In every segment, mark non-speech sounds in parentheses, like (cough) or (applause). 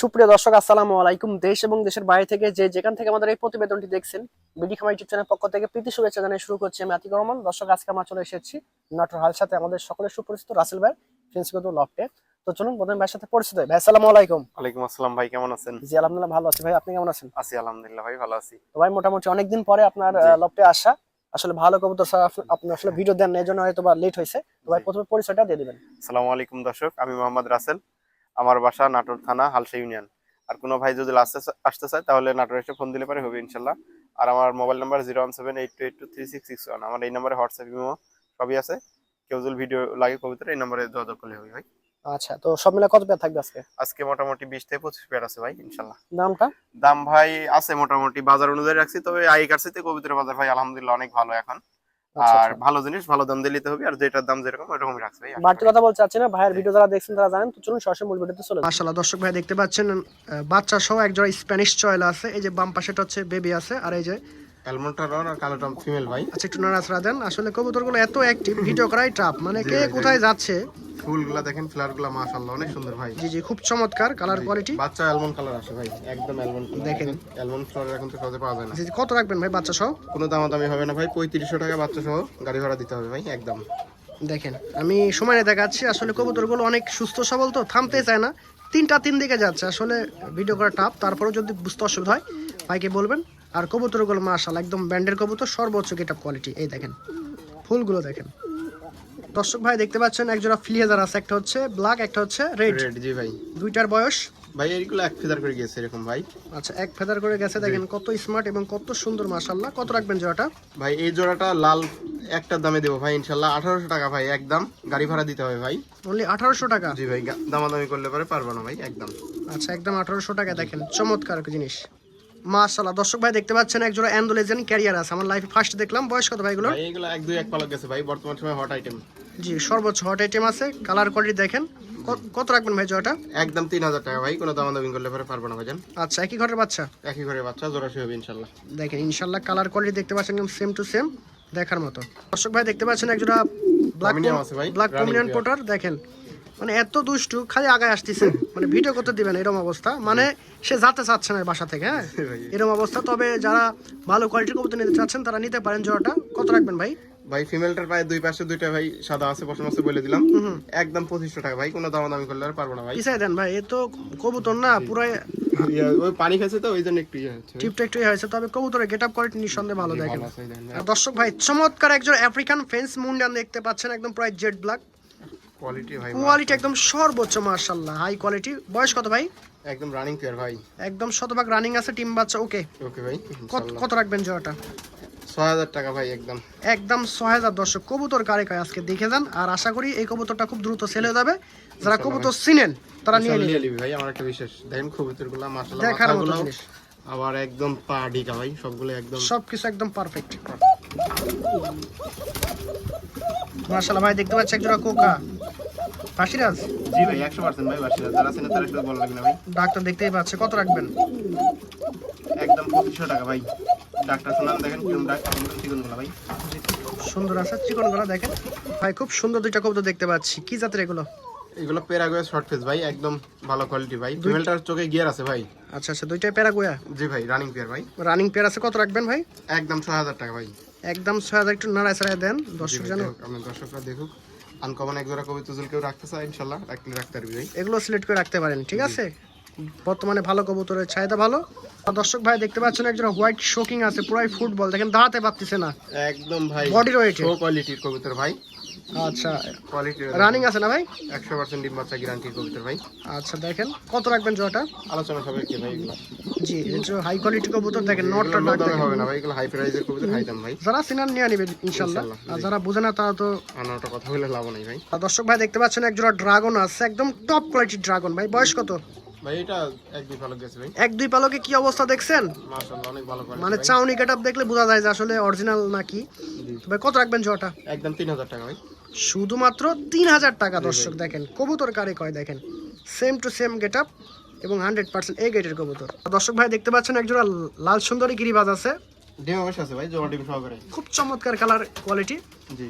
সুপ্রিয় দর্শক আসসালামু আলাইকুম। দেশ এবং দেশের বাইরে থেকে যে যেখান থেকে আমাদের এই প্রতিবেদনটি দেখছেন বিডি খামার ইউটিউব চ্যানেল পক্ষ থেকে প্রীতি শুভেচ্ছা জানিয়ে শুরু করছি আমি আতিক রহমান। দর্শক আজকে আমরা চলে এসেছি নাটোর হাল সাথে আমাদের সকলের সুপরিচিত রাসেল ভাই ফ্রেন্সগত লফটে। তো চলুন প্রথমে ভাইয়ের সাথে পরিচিত। ভাই আসসালামু আলাইকুম। ওয়ালাইকুম আসসালাম ভাই কেমন আছেন? জি আলহামদুলিল্লাহ ভালো আছি। ভাই আপনি কেমন আছেন? আছি আলহামদুলিল্লাহ ভাই ভালো আছি। তো ভাই মোটামুটি অনেকদিন পরে আপনার। লফটে আসা। আসলে ভালো কবুতর স্যার আপনি আসলে ভিডিও দেন না, এই জন্য হয়তো বা লেট হয়েছে তো ভাই। প্রথমে পরিচয়টা দিয়ে দিবেন। আসসালামু আলাইকুম দর্শক আমি মোহাম্মদ রাসেল। আমার বাসা নাটোর থানা হালসা ইউনিয়ন। আর কোনো ভাই যদি আসতে আসতে চায় তাহলে নাটোর এসে ফোন দিলে পারে হবে ইনশাল্লাহ। আর আমার mobile number zero one seven eight two eight two three six six one আমার এই নাম্বারে হোয়াটসঅ্যাপ ইমো সবই আছে। কেউ যদি ভিডিও লাগে কবিতা এই নাম্বারে যোগাযোগ করলে হবে ভাই। আচ্ছা তো সব মিলে কত পেয়ার থাকবে আজকে? আজকে মোটামুটি বিশ থেকে পঁচিশ পেয়ার আছে ভাই ইনশাল্লাহ। দামটা? দাম ভাই আছে মোটামুটি বাজার অনুযায়ী রাখছি তবে আগেকার সাথে কবিতার বাজার ভাই আলহামদুলিল্লাহ অনেক ভালো এখন। আর আচ্ছা। ভালো জিনিস ভালো দাম দিয়ে নিতে হবে আর যেটার দাম যেরকম ওরকমই রাখছে ভাই বাড়তি কথা বলতে চাচ্ছি না ভাইয়ের ভিডিও যারা দেখছেন তারা জানেন তো চলুন সরাসরি মূল ভিডিওতে চলে মাশাআল্লাহ দর্শক ভাই দেখতে পাচ্ছেন বাচ্চা সহ এক জোড়া স্প্যানিশ চয়লা আছে এই যে বাম পাশেটা হচ্ছে বেবি আছে আর এই যে অ্যালমন্ডটা আর কালোটা ফিমেল ভাই। আচ্ছা একটু দেন। আসলে কবুতরগুলো এত অ্যাক্টিভ ভিডিও করাই মানে কে কোথায় যাচ্ছে? ফুলগুলা দেখেনগুলা মাশাআল্লাহ অনেক সুন্দর ভাই। জি জি খুব চমৎকার কালার কোয়ালিটি বাচ্চা অ্যালমন্ড কালার আছে ভাই একদম অ্যালমন্ড দেখেন। অ্যালমন্ড ফ্লাওয়ার এখন তো সহজে পাওয়া যায় না। জি কত রাখবেন ভাই বাচ্চা সহ? কোনো দামাদামি হবে না ভাই পঁয়ত্রিশশো টাকা বাচ্চা সহ গাড়ি ভাড়া দিতে হবে ভাই একদম। দেখেন আমি সময় দেখাচ্ছি। আসলে কবুতরগুলো অনেক সুস্থ সবল তো থামতে চায় না। তিনটা তিন দিকে যাচ্ছে। আসলে ভিডিও করা টাফ তারপরেও যদি বুঝতে অসুবিধা হয় ভাইকে বলবেন। আর কবুতরগুলো মার্শাল একদম ব্যান্ডের কবুতর সর্বোচ্চ গেট কোয়ালিটি এই দেখেন ফুলগুলো দেখেন। দর্শক ভাই দেখতে পাচ্ছেন একজোড়া ফ্লিহেজার আছে একটা হচ্ছে ব্ল্যাক একটা হচ্ছে রেড রেড জি ভাই। দুইটার বয়স? ভাই এইগুলো এক ফেদার করে গেছে এরকম ভাই। আচ্ছা এক ফেদার করে গেছে দেখেন কত স্মার্ট এবং কত সুন্দর মাশাল্লাহ কত রাখবেন জোড়াটা? ভাই এই জোড়াটা লাল একটা দামে দেবো ভাই ইনশাল্লাহ আঠারোশো টাকা ভাই একদম। গাড়ি ভাড়া দিতে হবে ভাই। অনলি আঠারোশো টাকা? জি ভাই দামাদামি করলে পরে পারব না ভাই একদম। আচ্ছা একদম আঠারোশো টাকা দেখেন চমৎকার জিনিস। মাশাল্লাহ দর্শক ভাই দেখতে পাচ্ছেন এক জোড়া অ্যান্ডোলেজেন ক্যারিয়ার আছে। আমার লাইফে ফার্স্ট দেখলাম। বয়স কত ভাইগুলো ভাই এইগুলো এক দুই এক পালক গেছে ভাই। বর্তমান সময় হট আইটেম জি সর্বোচ্চ হট আইটেম আছে। কালার কোয়ালিটি দেখেন। কত রাখবেন ভাই জোড়াটা? একদম তিন হাজার টাকা ভাই। কোনো দামাদামি করলে পরে পারব না ভাইজান। আচ্ছা একই ঘরের বাচ্চা? একই ঘরে বাচ্চা জোড়াশি হবে ইনশাল্লাহ দেখেন ইনশাল্লাহ কালার কোয়ালিটি দেখতে পাচ্ছেন একদম সেম টু সেম দেখার মতো। দর্শক ভাই দেখতে পাচ্ছেন একজোড়া ব্ল্যাক Pominium আছে ভাই, ব্ল্যাক running পোটার দেখেন। মানে এত দুষ্টু খালি আগায় আসতেছে। মানে ভিডিও করতে দিবেন এরকম অবস্থা। মানে সে যাতে চাচ্ছে না বাসা থেকে হ্যাঁ? এরকম অবস্থা। তবে যারা ভালো কোয়ালিটির কবুতর নিতে চাচ্ছেন তারা নিতে পারেন জোড়াটা। কত রাখবেন ভাই? ভাই ফিমেলটার পায়ে দুই পাশে দুইটা ভাই সাদা আছে পশম আছে বলে দিলাম। একদম পঁচিশশো টাকা। ভাই কোনো দামাদামি করলে আর পারব না ভাই। দেন ভাই এ তো কবুতর না ইয়া, ওই পানি খাচ্ছে তো ওই জন্য একটু ইয়ে হচ্ছে। টিপটা একটু ইয়ে হয়েছে। তবে কবুতরের গেট আপ কোয়ালিটি নিঃসন্দেহে ভালো দেখেন। দর্শক ভাই চমৎকার একজন আফ্রিকান ফেন্স মুন্ডান দেখতে পাচ্ছেন একদম প্রায় জেড ব্ল্যাক কোয়ালিটি ভাই কোয়ালিটি একদম সর্বোচ্চ মার্শাল্লাহ হাই কোয়ালিটি বয়স কত ভাই? একদম রানিং পেয়ার ভাই। একদম শতভাগ রানিং আছে টিম বাচ্চা ওকে ওকে ভাই কত কত রাখবেন জোড়াটা? ছয় হাজার টাকা ভাই একদম। একদম ছয় হাজার দর্শক কবুতর কারে কায় আজকে দেখে যান। আর আশা করি এই কবুতরটা খুব দ্রুত সেল হয়ে যাবে। যারা কবুতর চিনেন তারা নিয়ে নিয়ে ভাই আমার একটা বিশেষ। দেখেন দেখার মতো জিনিস। আবার একদম পা ঢিকা ভাই সবগুলো একদম সবকিছু একদম পারফেক্ট ভাই দেখতে পাচ্ছি একজোড়া কোকা। ফাঁসিরাজ জি ভাই একশো পার্সেন্ট ভাই বাসিরা যারা আছেন তারা শুধু বলা লাগবে না ভাই। ডাক্তার দেখতেই পাচ্ছে। কত রাখবেন? একদম পঁচিশশো টাকা ভাই। ডাক্তার শোনান দেখেন কিরম ডাক্তার চিকনগুলা ভাই। সুন্দর আছে চিকন গলা দেখেন। ভাই খুব সুন্দর দুইটা কবুতর দেখতে পাচ্ছি। কি জাতের এগুলো? এগুলো পেরাগুয়ে শর্ট ফেস ভাই একদম ভালো কোয়ালিটি ভাই। ফিমেলটার চোখে গিয়ার আছে ভাই। আচ্ছা আচ্ছা দুইটাই প্যারাগুয়া? জি ভাই রানিং পেয়ার ভাই। রানিং পেয়ার আছে কত রাখবেন ভাই? একদম ছয় হাজার টাকা ভাই। একদম ছয় হাজার একটু নাড়ায় ছাড়াই দেন দর্শক জানো আপনার দর্শকরা দেখুক। আনকমন এক জোড়া কবি তুজুল কেউ রাখতে চায় ইনশাল্লাহ রাখলে রাখতে পারবি ভাই। এগুলো সিলেক্ট করে রাখতে পারেন ঠিক আছে? বর্তমানে ভালো কবুতরের চাহিদা ভালো। আর দর্শক ভাই দেখতে পাচ্ছেন একজন হোয়াইট শোকিং আছে পুরাই ফুটবল। দেখেন দাঁড়াতে পারতেছে না। একদম ভাই বডি রয়েছে। শো কোয়ালিটির কবুতর ভাই। আচ্ছা কোয়ালিটি রানিং আছে না ভাই? ডিম বাচ্চা কবুতর ভাই। আচ্ছা দেখেন কত রাখবেন আলোচনা ভাই এগুলো। জি হাই কোয়ালিটি কবুতর দেখেন নটটা এগুলো ডাক হবে না ভাই এগুলো হাই প্রাইজের কবুতর হাই দাম ভাই। যারা সিনার নিয়ে নেবেন আর যারা বুঝে না তারা তো কথা লাভ নাই ভাই। আর দর্শক ভাই দেখতে পাচ্ছেন একজোড়া ড্রাগন আছে একদম টপ কোয়ালিটির ড্রাগন ভাই বয়স কত? ভাই এটা এক দুই ভালো গেছে ভাই। এক দুই পালকে কি অবস্থা দেখছেন? মাশাআল্লাহ অনেক ভালো মানে চাউনি দেখলে বোঝা যায় যে আসলে অরিজিনাল নাকি। তবে কত রাখবেন জোয়াটা একদম তিন হাজার টাকা ভাই। শুধুমাত্র তিন হাজার টাকা দর্শক দেখেন কবুতর কারে কয় দেখেন? Same to same get up এবং হান্ড্রেড পার্সেন্ট এই গেটের কবুতর। দর্শক ভাই দেখতে পাচ্ছেন একজোড়া লাল সুন্দরী গিরিবাজ আছে। আছে ভাই সহকারে। খুব চমৎকার কালার কোয়ালিটি জি।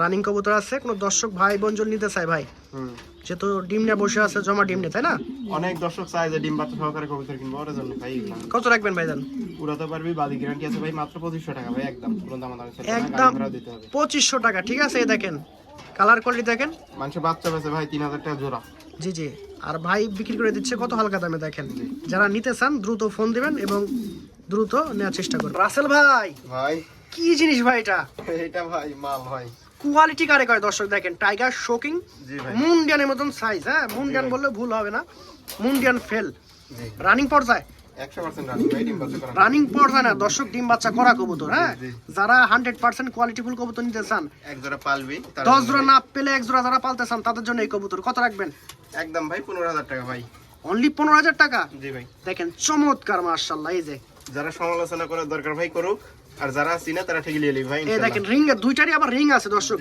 রানিং কবুতর আছে কোনো দর্শক ভাই বোন নিতে চায় ভাই? হুম যেহেতু ডিম নিয়ে বসে আছে জমা ডিম নিয়ে তাই না? অনেক দর্শক চায় যে ডিম বাচ্চা সহকারে কবুতর কিনবো ওর জন্য ভাই কত রাখবেন ভাই দেন উড়াতে পারবি বাদি গ্যারান্টি আছে ভাই মাত্র পঁচিশশো টাকা ভাই একদম কোনো দাম একদম। পঁচিশশো টাকা ঠিক আছে এই দেখেন। কালার কোয়ালিটি দেখেন। মানুষের বাচ্চা বেছে ভাই তিন হাজার টাকা জোড়া। জি জি। আর ভাই বিক্রি করে দিচ্ছে কত হালকা দামে দেখেন। যারা নিতে চান দ্রুত ফোন দিবেন এবং দ্রুত নেওয়ার চেষ্টা করবেন। রাসেল ভাই ভাই। কি জিনিস ভাই এটা? (laughs) এটা ভাই মাল ভাই। কোয়ালিটি কারে কয় দর্শক দেখেন? টাইগার শোকিং মুন্ডিয়ানের মতন সাইজ হ্যাঁ? মুন্ডিয়ান বললে ভুল হবে না। মুন্ডিয়ান ফেল রানিং পর্যায়ে। একশো রানিং ভাই ডিম বাচ্চা করা। রানিং পর্যায়ে না দর্শক ডিম বাচ্চা করা কবুতর হ্যাঁ? যারা হান্ড্রেড পার্সেন্ট কোয়ালিটিফুল কবুতর নিতে চান এক জোড়া পালবি দশ জোড়া না পেলে এক জোড়া যারা পালতে চান তাদের জন্য এই কবুতর কত রাখবেন? একদম ভাই পনেরো হাজার টাকা ভাই। অনলি পনেরো হাজার টাকা? জি ভাই। দেখেন চমৎকার মার্শাল্লাহ এই যে। যারা সমালোচনা করার দরকার ভাই করুক। আর যারা চিনে তারা ঠিক লিয়ে ভাই এই দেখেন রিং এর দুইটারই আবার রিং আছে দর্শক।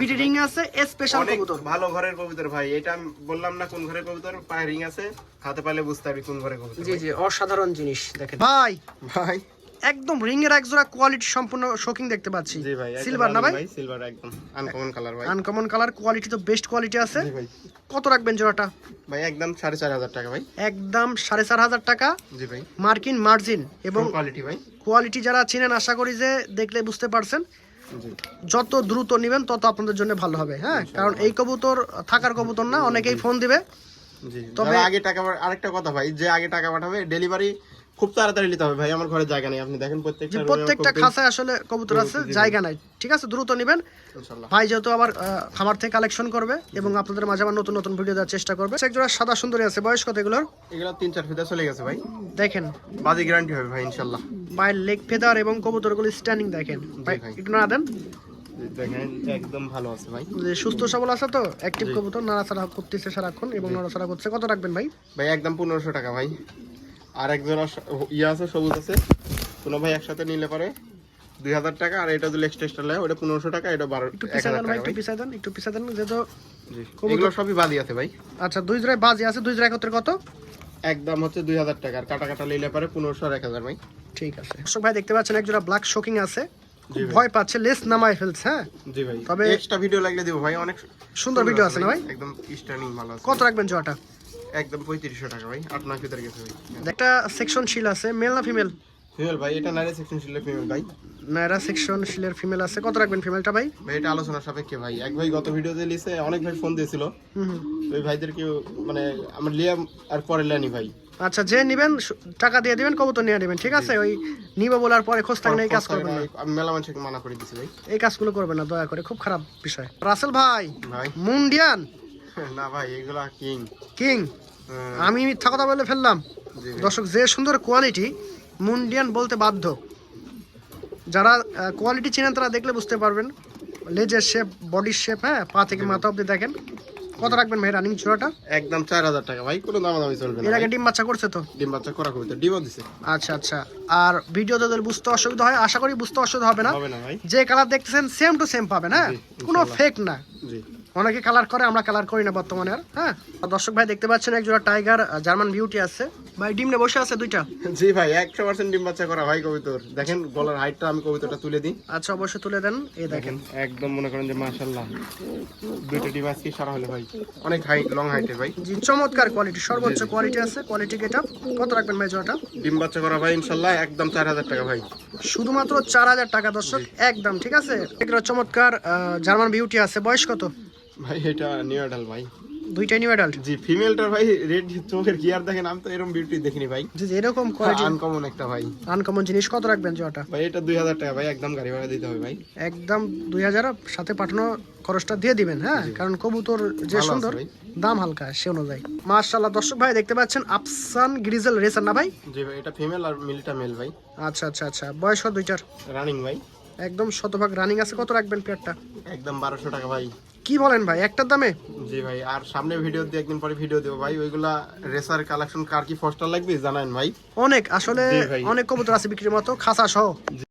পিটি রিং আছে স্পেশাল কবুতর। ভালো ঘরের কবুতর ভাই। এটা আমি বললাম না কোন ঘরের কবুতর পায়ে রিং আছে হাতে পাইলে বুঝতে পারবি কোন ঘরের কবুতর জি জি অসাধারণ জিনিস দেখেন। ভাই। ভাই। একদম রিং এর এক জোড়া কোয়ালিটি সম্পূর্ণ শোকিং দেখতে পাচ্ছি। জি ভাই সিলভার না ভাই? সিলভার একদম আনকমন কালার ভাই। আনকমন কালার কোয়ালিটি তো বেস্ট কোয়ালিটি আছে। জি ভাই। কত রাখবেন জোড়াটা? ভাই একদম সাড়ে চার হাজার টাকা ভাই। একদম সাড়ে চার হাজার টাকা। জি ভাই। মার্কিন মার্জিন এবং কোয়ালিটি ভাই। কোয়ালিটি যারা চিনেন আশা করি যে দেখলে বুঝতে পারছেন। যত দ্রুত নেবেন তত আপনাদের জন্য ভালো হবে হ্যাঁ? কারণ এই কবুতর থাকার কবুতর না অনেকেই ফোন দিবে। তবে আগে টাকা আরেকটা কথা ভাই যে আগে টাকা পাঠাবে ডেলিভারি খুব তাড়াতাড়ি নিতে হবে ভাই আমার ঘরে জায়গা নেই আপনি দেখেন প্রত্যেকটা প্রত্যেকটা খাঁচায় আসলে কবুতর আছে জায়গা নাই। ঠিক আছে দ্রুত নেবেন। ভাই যেহেতু আবার খামার থেকে কালেকশন করবে এবং আপনাদের মাঝে আবার নতুন নতুন ভিডিও দেওয়ার চেষ্টা করবে। এক জোড়া সাদা সুন্দরী আছে বয়স কত এগুলোর? এগুলো তিন চার ফিতা চলে গেছে ভাই। দেখেন। বাদি গ্যারান্টি হবে ভাই ইনশাল্লাহ। বাইরের লেগ ফেদার এবং কবুতরগুলো স্ট্যান্ডিং দেখেন। ভাই ভাই। একটু না দেন। দেখেন একদম ভালো আছে ভাই। সুস্থ সবল আছে তো অ্যাক্টিভ কবুতর নাড়াচাড়া করতেছে সারাক্ষণ এবং নাড়াচাড়া করছে কত রাখবেন ভাই? ভাই একদম পনেরোশো টাকা ভাই। আর এক জোড়া ইয়ে আছে সবুজ আছে। কোনো ভাই একসাথে নিলে পারে দুই হাজার টাকা আর এটা যদি এক্সট্রা লাগে ওটা পনেরোশো টাকা এটা বারো একটু হাজার দেন ভাই একটু পিছিয়ে দেন একটু পিছিয়ে দেন যেহেতু এগুলো সবই বাদি আছে ভাই। আচ্ছা দুই জোড়ায় বাজি আছে দুই জোড়া একত্রে কত? একদম হচ্ছে দুই হাজার টাকা আর কাটা কাটা নিলে পারে পনেরোশো আর এক হাজার ভাই। ঠিক আছে। দর্শক ভাই দেখতে পাচ্ছেন এক জোড়া ব্ল্যাক শোকিং আছে। ভয় পাচ্ছে লেস নামায় ফেলছে হ্যাঁ? জি ভাই। তবে এক্সট্রা ভিডিও লাগলে দিব ভাই অনেক সুন্দর ভিডিও আছে না ভাই? একদম স্ট্যান্ডিং ভালো আছে। কত রাখবেন জোড়াটা? একদম পঁয়ত্রিশশো টাকা ভাই আট নয় ভিতরে গেছে ভাই। একটা সেকশন শিল আছে মেল না ফিমেল ফিমেল ভাই এটা নাইরে সেকশন ফিমেল ভাই। নায়রা সেকশন শিলের ফিমেল আছে কত রাখবেন ফিমেলটা ভাই? ভাই এটা আলোচনা সাপেক্ষে ভাই। এক ভাই গত ভিডিওতে লিসে অনেক ভাই ফোন দিয়েছিল। ওই ভাইদেরকে মানে আমার লিয়াম আর পরে লেনি ভাই। আচ্ছা যে নেবেন টাকা দিয়ে দিবেন কবুতর নিয়ে নেবেন ঠিক আছে? ওই নিবে বলার পরে খোঁজ থাকলে এই কাজ করবেন না। আমি মেলা মানুষকে মানা করে দিছি ভাই। এই কাজগুলো করবেন না দয়া করে খুব খারাপ বিষয়। রাসেল ভাই ভাই। মুন্ডিয়ান (laughs) না ভাই এগুলা কিং। কিং? আমি মিথ্যা কথা বলে ফেললাম। দর্শক যে সুন্দর কোয়ালিটি মুন্ডিয়ান বলতে বাধ্য। যারা কোয়ালিটি চেনেন তারা দেখলে বুঝতে পারবেন। লেজের শেপ বডির শেপ হ্যাঁ পা থেকে মাথা অব্দি দেখেন। কত রাখবেন ভাই রানিং চূড়াটা? একদম চার হাজার টাকা। ভাই কোনো দাম দামি চলবে এর আগে ডিম বাচ্চা করছে তো? ডিম বাচ্চা করা কবিতা ডিমও দিছে। আচ্ছা আচ্ছা। আর ভিডিও যদি বুঝতে অসুবিধা হয় আশা করি বুঝতে অসুবিধা হবে না। হবে না ভাই। যে কালার দেখতেছেন সেম টু সেম পাবেন হ্যাঁ? কোনো ফেক না। জি। অনেকে কালার করে আমরা কালার করি না বর্তমানে আর হ্যাঁ? দর্শক ভাই দেখতে পাচ্ছেন একজোড়া টাইগার জার্মান বিউটি আছে। ভাই ডিমনে বসে আছে দুইটা? জি ভাই একশো পার্সেন্ট ডিম বাচ্চা করা ভাই কবিতর। দেখেন গলার হাইটটা আমি কবিতাটা তুলে দিই। আচ্ছা অবশ্যই তুলে দেন। এই দেখেন। একদম মনে করেন যে মাশাল্লাহ দুইটা ডিম আজকে সারা হলে ভাই। অনেক হাইট লং হাইটের ভাই। জি চমৎকার কোয়ালিটি সর্বোচ্চ কোয়ালিটি আছে কোয়ালিটি গেট কত রাখবেন ভাই জোড়াটা? ডিম বাচ্চা করা ভাই ইনশাল্লাহ একদম চার হাজার টাকা ভাই। শুধুমাত্র চার হাজার টাকা দর্শক একদম ঠিক আছে? একটা চমৎকার জার্মান বিউটি আছে। বয়স কত? ভাই এটা নিউ অ্যাডাল ভাই। দুইটাই নিউ অ্যাডাল্ট জি ফিমেলটার ভাই রেড চোখের গিয়ার দেখেন আমি তো এরকম বিউটি দেখিনি ভাই। জি এরকম কোয়ালিটি আনকমন একটা ভাই। আনকমন জিনিস কত রাখবেন জোড়াটা ভাই এটা দুই হাজার টাকা ভাই একদম গাড়ি ভাড়া দিতে হবে ভাই। একদম দুই হাজার সাথে পাঠানো খরচটা দিয়ে দিবেন হ্যাঁ? কারণ কবুতর যে সুন্দর। দাম হালকা সে অনুযায়ী। মার্শাল্লাহ দর্শক ভাই দেখতে পাচ্ছেন আফসান গ্রিজেল রেসার না ভাই? জি ভাই এটা ফিমেল আর মিলটা মেল ভাই। আচ্ছা আচ্ছা আচ্ছা বয়স দুইটার? রানিং ভাই। একদম শতভাগ রানিং আছে কত রাখবেন পেয়ারটা একদম বারোশো টাকা ভাই। কি বলেন ভাই একটার দামে? জি ভাই আর সামনে ভিডিও দিয়ে একদিন পরে ভিডিও দেবো ভাই। ওইগুলা রেসার কালেকশন কার কি ফস্টার লাগবে জানান ভাই। অনেক আসলে অনেক কবুতর আছে বিক্রির মতো খাসা সহ।